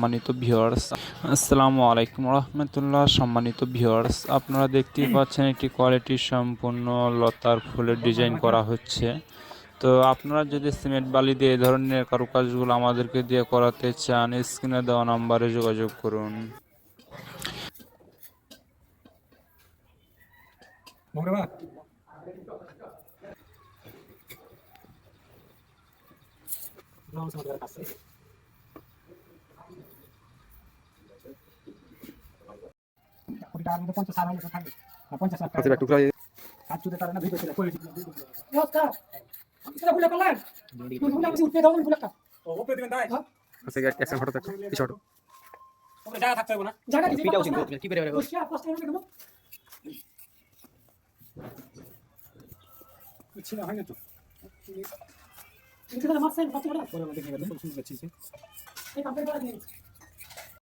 সম্মানিত ভিউয়ার্স আসসালামু আলাইকুম রহমতুল্লাহ। সম্মানিত ভিউয়ার্স আপনারা দেখতেই পাচ্ছেন একটি কোয়ালিটি সম্পূর্ণ লতার ফুলের ডিজাইন করা হচ্ছে। তো আপনারা যদি সিমেন্ট বালি দিয়ে এই ধরনের কারুকাজগুলো আমাদেরকে দিয়ে করাতে চান স্ক্রিনে দেওয়া নাম্বারে যোগাযোগ করুন। টাকার মধ্যে পঞ্চাশ মতো থাকবে পঞ্চাশ লাখ টাকা টুকরা কাজ চুদের তারা না ভিডিও ছিল করে নমস্কার সেটা ভুলে করলেন তুই ভুলে আমাকে উঠে দাও না করে ছিল হয় না তো এটা মারছেন কত বড় বড় দেখে গেল শুনতে পাচ্ছি এই কাপড় দিন